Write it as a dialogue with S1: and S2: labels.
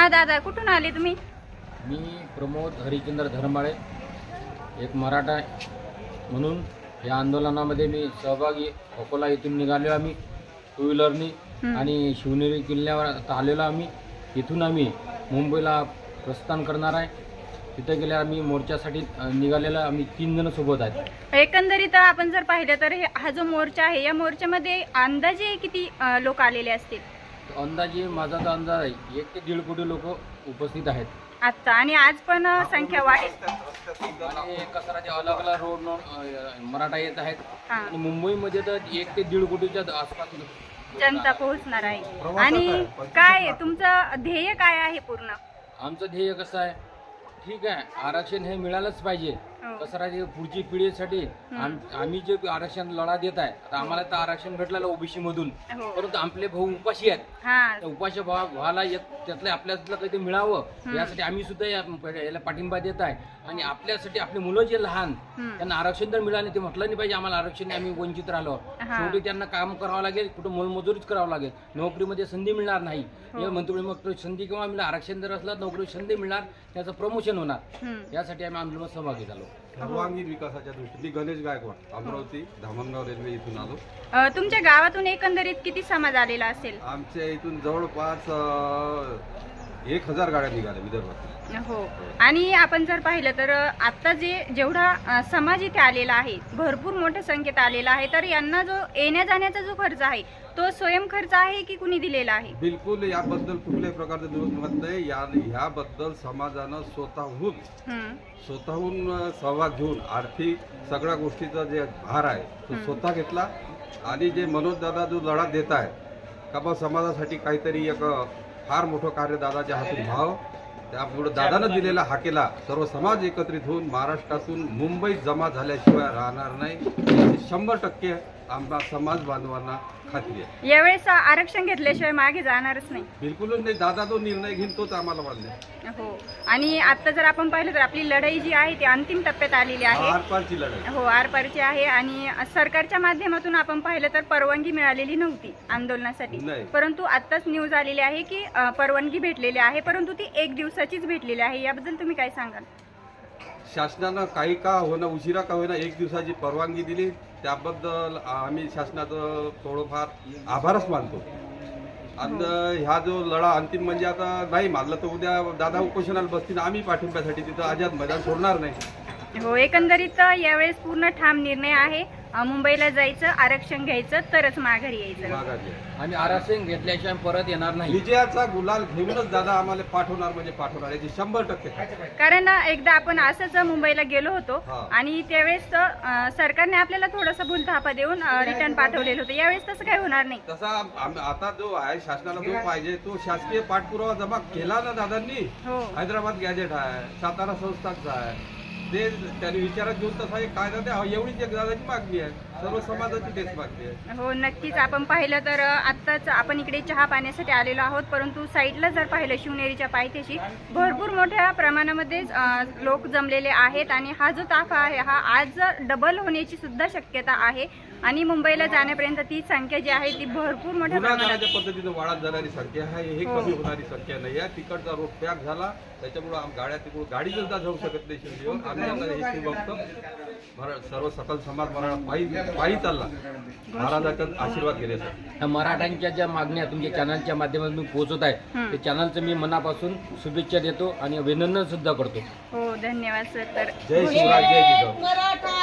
S1: हा दादा कुठून आले तुम्ही?
S2: मी प्रमोद हरिचंद्र धर्माळे एक मराठा म्हणून. या आंदोलनामध्ये मी सहभागी अकोला इथून निघालो आम्ही टू व्हीलरनी. आणि शिवनेरी किल्ल्यावर आता आलेलो आम्ही. इथून आम्ही मुंबईला प्रस्थान करणार आहे. तिथे गेल्या आम्ही मोर्चासाठी निघालेलो. आम्ही तीन जण सोबत आहेत.
S1: एकंदरीत आपण जर पाहिलं तर हे- हा जो मोर्चा आहे या मोर्चामध्ये अंदाजे किती लोक आलेले असतील?
S2: अंदाजे माझा तर अंदाज आहे एक ते दीड कोटी लोक उपस्थित आहेत.
S1: आत्ता. आणि आज पण संख्या वाढेल
S2: आणि राहते अलग अलग रोड मराठा येत आहेत.
S1: हा.
S2: आणि मुंबईमध्ये तर एक ते दीड कोटीच्या आसपास
S1: जनता पोहोचणार आहे. आणि काय आहे? तुमचं ध्येय काय आहे पूर्ण?
S2: आमचं ध्येय कसं आहे? ठीक आहे आरक्षण हे मिळालंच पाहिजे.
S1: हो.
S2: कसं राहते पुढची पिढीसाठी आम- आम्ही जे आरक्षण लढा देत आहे आता आम्हाला तर आरक्षण भेटलेलं ओबीसी मधून
S1: हो.
S2: परंतु आपले भाऊ उपाशी आहेत.
S1: हा.
S2: त्या उपाशी भावा भावाला एक त्यातलं आपल्यातलं काही ते मिळावं यासाठी आम्ही सुद्धा या- याला पाठिंबा देत आहे. आणि आपल्यासाठी आपली मुलं जे लहान
S1: हम्म.
S2: त्यांना आरक्षण तर मिळालं ते म्हटलं नाही पाहिजे आम्हाला आरक्षण नाही, आम्ही वंचित राहिलो
S1: हा.
S2: शेवटी त्यांना काम करावं लागेल कुठं मोलमजुरीच करावं लागेल. नोकरीमध्ये संधी मिळणार नाही.
S1: हो.
S2: हे म्हणतो मग संधी केव्हा मिळणार आरक्षण जर असलं नोकरी संधी मिळणार त्याचं प्रमोशन होणार.
S1: हम्म.
S2: यासाठी आम्ही आंदोलनात सहभागी झालो.
S3: सर्वांगीण विकासाच्या दृष्टीने गणेश गायकवाड अमरावती धामणगाव रेल्वे इथून आलो.
S1: अ, तुमच्या गावातून एकंदरीत किती समाज आलेला असेल?
S3: आमच्या इथून जवळपास अं, एक हजार गाड्या निघाल्या विदर्भात.
S1: हो. आणि आपण जर पाहिलं तर आता जे जेवढा अ, समाज इथे आलेला आहे भरपूर मोठ्या संख्येत आलेला आहे तर यांना जो येण्या जाण्याचा जो खर्च आहे तो स्वयं खर्च आहे की कुणी दिलेला आहे?
S3: बिलकुल याबद्दल कुठल्याही प्रकारचं दिवस मत नाही. या ह्याबद्दल समाजानं स्वतःहून
S1: हम्म.
S3: स्वतःहून अं, सहभाग घेऊन आर्थिक सगळ्या गोष्टीचा जे भार आहे तो स्वतः घेतला. आणि जे मनोज दादा जो लढा देत आहे का बा समाजासाठी काहीतरी एक अं, फार मोठं कार्य दादाच्या हातून व्हावं. त्यामुळे दादानं दिलेला हाकेला सर्व समाज एकत्रित होऊन महाराष्ट्रातून मुंबईत जमा झाल्याशिवाय राहणार नाही. शंभर टक्के आमच्या समाज बांधवांना खात्री आहे.
S1: यावेळेस आरक्षण घेतल्याशिवाय मागे जाणारच नाही.
S3: बिलकुलच नाही. दादा जो निर्णय घेईन तोच आम्हाला मान्य
S1: हो. आणि आता जर आपण पाहिलं तर आपली लढाई जी आहे ती अंतिम टप्प्यात आलेली आहे.
S3: आरपारची लढाई.
S1: हो आरपारची आहे. आणि सरकारच्या माध्यमातून आपण पाहिलं तर परवानगी मिळालेली नव्हती आंदोलनासाठी.
S3: नाही.
S1: परंतु आत्ताच न्यूज आलेली आहे की अ, परवानगी भेटलेली आहे. परंतु ती एक दिवसाचीच भेटलेली आहे. याबद्दल तुम्ही काय सांगाल?
S3: शासनानं काही का होणं उशिरा का होईना एक दिवसाची परवानगी दिली. त्याबद्दल आम्ही शासनाचं थोडंफार आभारच मानतो. आणि ह्या जो लढा अंतिम म्हणजे आता नाही मानलं तर उद्या दादा उपोषणाला बसतील आम्ही पाठिंब्यासाठी तिथं आझाद मैदान सोडणार नाही.
S1: हो एकंदरीत यावेळेस पूर्ण ठाम निर्णय आहे. अ, मुंबईला जायचं आरक्षण घ्यायचं तरच माघारी यायचं.
S3: माघारी.
S2: आम्ही आरक्षण घेतल्याशिवाय परत येणार नाही.
S3: विजयाचा गुलाल घेऊनच दादा आम्हाला पाठवणार म्हणजे पाठवणार याची शंभर टक्के खात्री.
S1: कारण अ, एकदा आपण असंच मुंबईला गेलो होतो
S3: हा.
S1: आणि त्यावेळेस अ, सरकारने आपल्याला थोडासा भूलथापा देऊन रिटर्न पाठवलेलं होतं. यावेळेस तसं काही होणार नाही.
S3: तसा आम- आता जो आहे शासनाला जो पाहिजे तो शासकीय पाठपुरावा जमा केला ना दादांनी.
S1: हो.
S3: हैदराबाद गॅजेट आहे सातारा संस्थांचा आहे. ते त्यांनी विचारात घेऊन तसा एक कायदा द्यावा एवढीच एक दादाची मागणी आहे. सर्व समाजाची
S1: हो नक्कीच. आपण पाहिलं तर आत्ताच आपण इकडे चहा पाण्यासाठी आलेलो आहोत परंतु साईडला जर पाहिलं शिवनेरीच्या पायथ्याशी भरपूर मोठ्या प्रमाणामध्ये लोक जमलेले आहेत आणि हा जो ताफा आहे हा आज डबल होण्याची सुद्धा शक्यता आहे. आणि मुंबईला जाण्यापर्यंत ती संख्या जी आहे ती भरपूर मोठ्या प्रमाणात
S3: पद्धतीने वाढत जाणारी संख्या आहे. हे
S1: हो.
S3: कमी होणारी संख्या नाही आहे. तिकडचा रोड पॅक झाला. त्याच्यामुळे आम- गाड्या तिकडून गाडी सुद्धा जाऊ शकत नाही शिर्डीवर आम्ही आता बघतो सर्व सकल समाज मराठा पायी पायी चालला. महाराजाचा आशीर्वाद
S2: ह्या मराठ्यांच्या ज्या मागण्या तुमच्या चॅनलच्या माध्यमातून मी पोहोचत आहे
S1: हं.
S2: ते चॅनलचं मी मनापासून शुभेच्छा देतो आणि अभिनंदन सुद्धा करतो.
S1: हो धन्यवाद सर तर
S3: जय शिवराय जय जिजाऊ.
S4: मराठा.